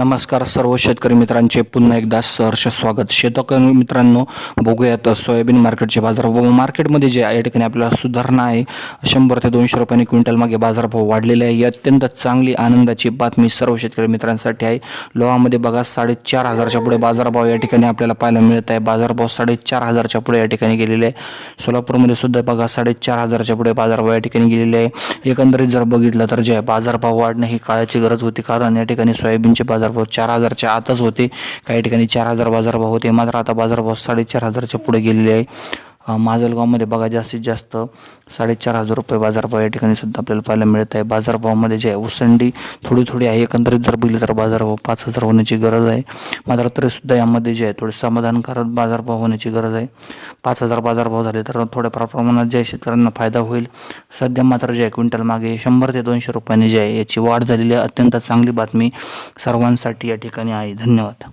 नमस्कार सर्व शेतकरी मित्रांचे. पुन्हा एकदा सहर्ष स्वागत. शेतकरी मित्रांनो बघूयात सोयाबीन मार्केटचे बाजारभाव. मार्केटमध्ये जे या ठिकाणी आपल्याला सुधारणा आहे शंभर ते दोनशे रुपयांनी क्विंटल मागे बाजारभाव वाढलेले आहे. ही अत्यंत चांगली आनंदाची बातमी सर्व शेतकरी मित्रांसाठी आहे. लोहामध्ये बघा साडेचार हजारच्या पुढे बाजारभाव या ठिकाणी आपल्याला पाहायला मिळत आहे. बाजारभाव साडेचार हजारच्या पुढे या ठिकाणी गेलेले आहे. सोलापूरमध्ये सुद्धा बघा साडेचार हजारच्या पुढे बाजारभाव या ठिकाणी गेलेले आहे. एकंदरीत जर बघितलं तर जे बाजारभाव वाढणं ही काळाची गरज होती. कारण या ठिकाणी सोयाबीनचे बाजार बाजारभाव चार हजारच्या आतच होते. काही ठिकाणी चार हजार बाजारभाव होते. मात्र आता बाजारभाव साडेचार हजारच्या पुढे गेलेले आहे. माजलगावमध्ये बघा जास्तीत जास्त साडेचार हजार रुपये बाजारभाव या ठिकाणी सुद्धा आपल्याला पाहायला मिळत आहे. बाजारभावामध्ये जे आहे उसंडी थोडी थोडी आहे. एकंदरीत जर बघितलं तर बाजारभाव पाच हजार होण्याची गरज आहे. मात्र तरीसुद्धा यामध्ये जे आहे थोडे समाधानकारक बाजारभाव होण्याची गरज आहे. पाच हजार बाजारभाव झाले तर थोड्याफार प्रमाणात जे शेतकऱ्यांना फायदा होईल. सध्या मात्र जे आहे क्विंटल मागे शंभर ते दोनशे रुपयांनी जे आहे याची वाढ झालेली आहे. अत्यंत चांगली बातमी सर्वांसाठी या ठिकाणी आहे. धन्यवाद.